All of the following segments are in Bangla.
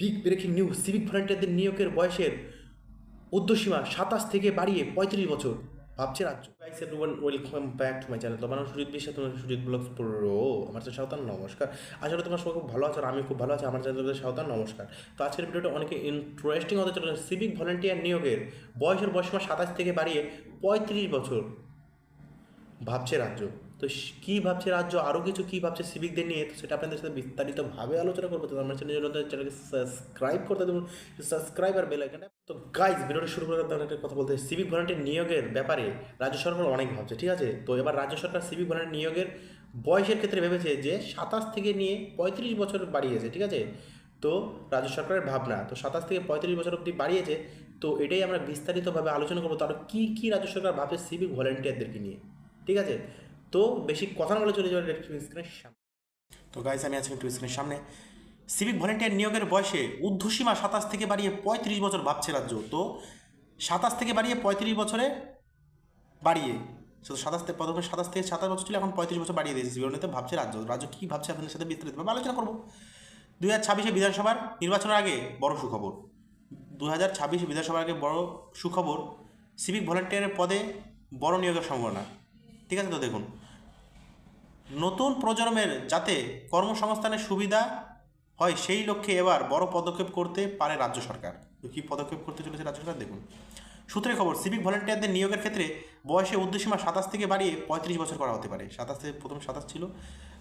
বিগ ব্রেকিং নিউজ সিভিক ভলেন্টিয়ারদের নিয়োগের বয়সের উর্ধ্বসীমা সাতাশ থেকে বাড়িয়ে পঁয়ত্রিশ বছর, ভাবছে রাজ্য। Guys everyone welcome back to my channel তোমার সুজিত বিশ্বাস তোমার সুজিত ব্লগস প্রো। আমার তো সাঁওতাল, নমস্কার। আসলে তোমার সবাই খুব ভালো আছে আমি খুব ভালো আছি। আমার চ্যানেল সাঁওতাল, নমস্কার। তো আজকের ভিডিওটা অনেকে ইন্টারেস্টিং হতে চলেছে। সিভিক ভলেন্টিয়ার নিয়োগের বয়সের বয়সীমা সাতাশ থেকে বাড়িয়ে পঁয়ত্রিশ বছর, ভাবছে রাজ্য। তো কী ভাবছে রাজ্য? আরও কিছু কী ভাবছে সিভিকদের নিয়ে? তো সেটা আপনাদের সাথে বিস্তারিতভাবে আলোচনা করব। তো আমার চ্যানেলের জন্য চ্যানেলকে সাবস্ক্রাইব করতে দেবো। সাবস্ক্রাইব আর বেল তো গাইজ ভিডিওটা শুরু করার আগে একটা কথা বলতে সিভিক ভলেন্টিয়ার নিয়োগের ব্যাপারে রাজ্য সরকার অনেক ভাবছে, ঠিক আছে? তো এবার রাজ্য সরকার সিভিক ভলেন্টিয়ার নিয়োগের বয়সের ক্ষেত্রে ভেবেছে যে সাতাশ থেকে নিয়ে পঁয়ত্রিশ বছর বাড়িয়েছে, ঠিক আছে? তো রাজ্য সরকারের ভাবনা, তো সাতাশ থেকে পঁয়ত্রিশ বছর অবধি বাড়িয়েছে। তো এটাই আমরা বিস্তারিতভাবে আলোচনা করব। তো আরও কী কী রাজ্য সরকার ভাবছে সিভিক ভলেন্টিয়ারদেরকে নিয়ে, ঠিক আছে? তো বেশি কথা না বলে চলে যাবে স্ক্রিনের সামনে। তো গাইজ আমি আছি একটু স্ক্রিনের সামনে। সিভিক ভলেন্টিয়ার নিয়োগের বয়সে ঊর্ধ্বসীমা সাতাশ থেকে বাড়িয়ে পঁয়ত্রিশ বছর ভাবছে রাজ্য। তো সাতাশ থেকে বাড়িয়ে পঁয়ত্রিশ বছরে বাড়িয়ে, শুধু সাতাশ থেকে, প্রথমে সাতাশ থেকে সাতাশ বছর ছিল, এখন পঁয়ত্রিশ বছর বাড়িয়ে দিয়েছে জীবনীতে ভাবছে রাজ্য। রাজ্য কী ভাবছে আপনাদের সাথে বিস্তারিতভাবে আলোচনা করব। দুই হাজার ছাব্বিশে বিধানসভার নির্বাচনের আগে বড় সুখবর। দু হাজার ছাব্বিশে বিধানসভার আগে বড় সুখবর সিভিক ভলেন্টিয়ারের পদে বড় নিয়োগের সম্ভাবনা। ঠিক আছে তো দেখুন। নতুন প্রজন্মের যাতে কর্মসংস্থানের সুবিধা হয় সেই লক্ষ্যে এবার বড় পদক্ষেপ করতে পারে রাজ্য সরকার। তো কী পদক্ষেপ করতে চলেছে রাজ্য সরকার? দেখুন। সূত্রে খবর সিভিক ভলেন্টিয়ারদের নিয়োগের ক্ষেত্রে বয়সে উর্ধ্বসীমা সাতাশ থেকে বাড়িয়ে পঁয়ত্রিশ বছর করা হতে পারে। সাতাশ থেকে প্রথম সাতাশ ছিল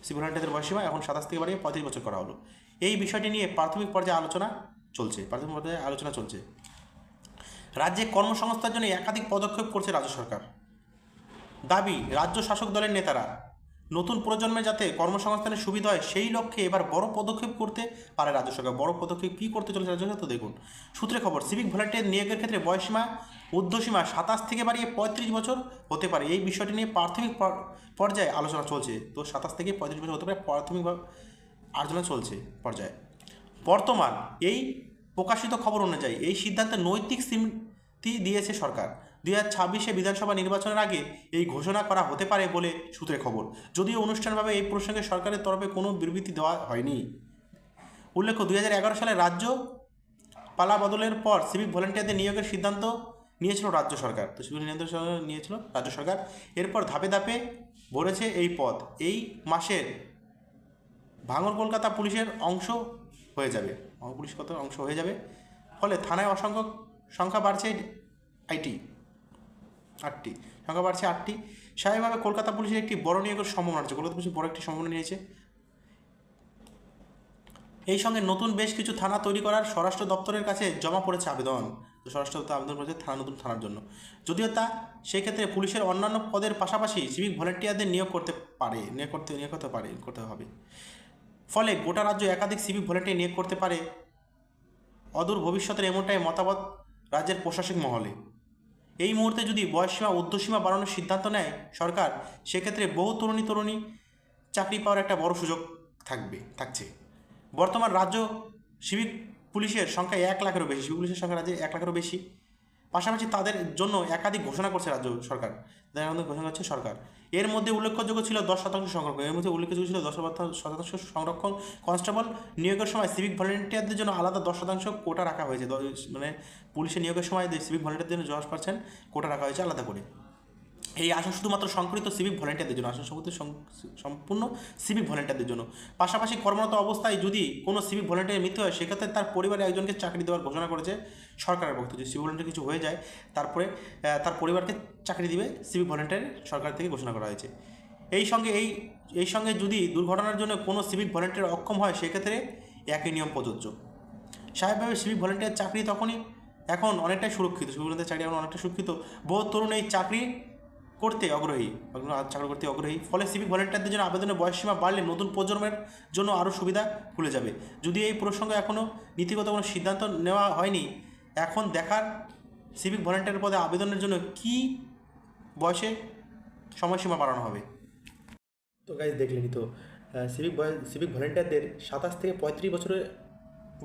সিভিক ভলেন্টিয়ারদের বয়সীমা এখন সাতাশ থেকে বাড়িয়ে পঁয়ত্রিশ বছর করা হলো। এই বিষয়টি নিয়ে প্রাথমিক পর্যায়ে আলোচনা চলছে। প্রাথমিক পর্যায়ে আলোচনা চলছে। রাজ্যে কর্মসংস্থার জন্য একাধিক পদক্ষেপ করছে রাজ্য সরকার। দাবি, রাজ্য শাসক দলের নেতারা নতুন প্রজন্মে যাতে কর্মসংস্থানের সুবিধা হয়, সেই লক্ষ্যে এবার বড় পদক্ষেপ করতে পারে রাজ্য সরকার। বড় পদক্ষেপ কী করতে চলেছে রাজ্য সরকার তো দেখুন। সূত্রে খবর সিভিক ভলেন্টিয়ার নিয়োগের ক্ষেত্রে বয়সীমা ঊর্ধ্বসীমা সাতাশ থেকে বাড়িয়ে পঁয়ত্রিশ বছর হতে পারে। এই বিষয়টি নিয়ে প্রাথমিক পর্যায়ে আলোচনা চলছে। তো সাতাশ থেকে পঁয়ত্রিশ বছর হতে পারে প্রাথমিক আলোচনা চলছে পর্যায়ে। বর্তমান এই প্রকাশিত খবর অনুযায়ী এই সিদ্ধান্তে নৈতিক স্বীকৃতি দিয়েছে সরকার। দুই হাজার ছাব্বিশে বিধানসভা নির্বাচনের আগে এই ঘোষণা করা হতে পারে বলে সূত্রে খবর। যদিও অনুষ্ঠানভাবে এই প্রসঙ্গে সরকারের তরফে কোনো বিবৃতি দেওয়া হয়নি। উল্লেখ্য দুই হাজার এগারো সালে রাজ্য পালা বদলের পর সিভিক ভলেন্টিয়ারদের নিয়োগের সিদ্ধান্ত নিয়েছিল রাজ্য সরকার। তো সিভিক ভলেন্টিয়ার নিয়েছিল রাজ্য সরকার। এরপর ধাপে ধাপে ভরেছে এই পদ এই মাসের ভাঙর কলকাতা পুলিশের অংশ হয়ে যাবে। পুলিশ কত অংশ হয়ে যাবে। ফলে থানায় অসংখ্য সংখ্যা বাড়ছে আইটি। আটটি। সংখ্যা বাড়ছে আটটি। স্বাভাবিকভাবে কলকাতা পুলিশের একটি বড় নিয়োগের সম্ভাবনা আছে কলকাতা পুলিশ বড় একটি সম্ভাবনা নিয়েছে। এই সঙ্গে নতুন বেশ কিছু থানা তৈরি করার স্বরাষ্ট্র দপ্তরের কাছে জমা পড়েছে আবেদন। স্বরাষ্ট্র দপ্তর আবেদন করেছে থানা, নতুন থানার জন্য। যদিও তা সেক্ষেত্রে পুলিশের অন্যান্য পদের পাশাপাশি সিভিক ভলেন্টিয়ারদের নিয়োগ করতে পারে, নিয়োগ করতে নিয়োগ করতে পারে, করতে হবে। ফলে গোটা রাজ্য একাধিক সিভিক ভলেন্টিয়ার নিয়োগ করতে পারে। অদূর ভবিষ্যতের এমনটাই মতামত রাজ্যের প্রশাসক মহলে। এই মুহূর্তে যদি বয়সসীমা, ঊর্ধ্বসীমা বাড়ানোর সিদ্ধান্ত নেয় সরকার, সেক্ষেত্রে বহু তরুণী তরুণী চাকরি পাওয়ার একটা বড় সুযোগ থাকবে, থাকছে। বর্তমান রাজ্য সিভিক পুলিশের সংখ্যা এক লাখেরও বেশি সিভিক পুলিশের সংখ্যা রাজ্যে এক লাখেরও বেশি। পাশাপাশি তাদের জন্য একাধিক ঘোষণা করছে রাজ্য সরকার। তাদের ঘোষণা করছে সরকার। এর মধ্যে উল্লেখযোগ্য ছিল দশ শতাংশ সংরক্ষণ। এর মধ্যে উল্লেখযোগ্য ছিল দশ শতাংশ সংরক্ষণ। কনস্টেবল নিয়োগের সময় সিভিক ভলেন্টিয়ারদের জন্য আলাদা দশ শতাংশ কোটা রাখা হয়েছে। মানে পুলিশের নিয়োগের সময় সিভিক ভলেন্টিয়ারদের জন্য দশ পার্সেন্ট কোটা রাখা হয়েছে আলাদা করে। এই আসন শুধুমাত্র সংকলিত সিভিক ভলেন্টিয়ারদের জন্য, আসন সম্পূর্ণ সম্পূর্ণ সিভিক ভলেন্টিয়ারদের জন্য। পাশাপাশি কর্মরত অবস্থায় যদি কোনো সিভিক ভলেন্টিয়ার মৃত্যু হয়, সেক্ষেত্রে তার পরিবারে একজনকে চাকরি দেওয়ার ঘোষণা করেছে সরকারের পক্ষ থেকে। সিভিক ভলেন্টিয়ার কিছু হয়ে যায়, তারপরে তার পরিবারকে চাকরি দিবে সিভিক ভলেন্টিয়ার সরকার থেকে ঘোষণা করা হয়েছে। এই সঙ্গে, এই এই সঙ্গে যদি দুর্ঘটনার জন্য কোনো সিভিক ভলেন্টিয়ার অক্ষম হয়, সেক্ষেত্রে একই নিয়ম প্রযোজ্য। স্বাভাবিকভাবে সিভিক ভলেন্টিয়ার চাকরি তখনই এখন অনেকটাই সুরক্ষিত। সিভিক ভলেন্টিয়ার চাকরি এখন অনেকটা সুরক্ষিত। বহু তরুণ এই চাকরি করতে অগ্রহী চাকরি করতে অগ্রহী ফলে সিভিক ভলেন্টিয়ারদের জন্য আবেদনের বয়সসীমা বাড়লে নতুন প্রজন্মের জন্য আরও সুবিধা খুলে যাবে। যদি এই প্রসঙ্গে এখনও নীতিগত কোনো সিদ্ধান্ত নেওয়া হয়নি, এখন দেখার সিভিক ভলেন্টিয়ার পদে আবেদনের জন্য কি বয়সে সময়সীমা বাড়ানো হবে? তো গাইজ দেখলেনি তো সিভিক সিভিক ভলেন্টিয়ারদের সাতাশ থেকে পঁয়ত্রিশ বছরে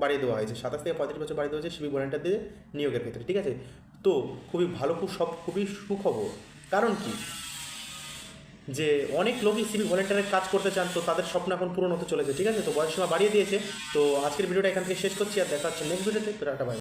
বাড়িয়ে দেওয়া হয়েছে। সাতাশ থেকে পঁয়ত্রিশ বছর বাড়িয়ে দেওয়া হয়েছে সিভিক ভলেন্টিয়ারদের নিয়োগের ক্ষেত্রে, ঠিক আছে? তো খুবই ভালো, খুব সব খুবই সুখবর। কারণ কি? যে অনেক লোকই সিভিক ভলেন্টিয়ারের কাজ করতে চান, তো তাদের স্বপ্ন এখন পূরণ হতে চলেছে, ঠিক আছে? তো বয়স সীমা বাড়িয়ে দিয়েছে, তো আজকের ভিডিওটা এখান থেকে শেষ করছি, আর দেখা হচ্ছে নেক্সট ভিডিওতে টাটা বাই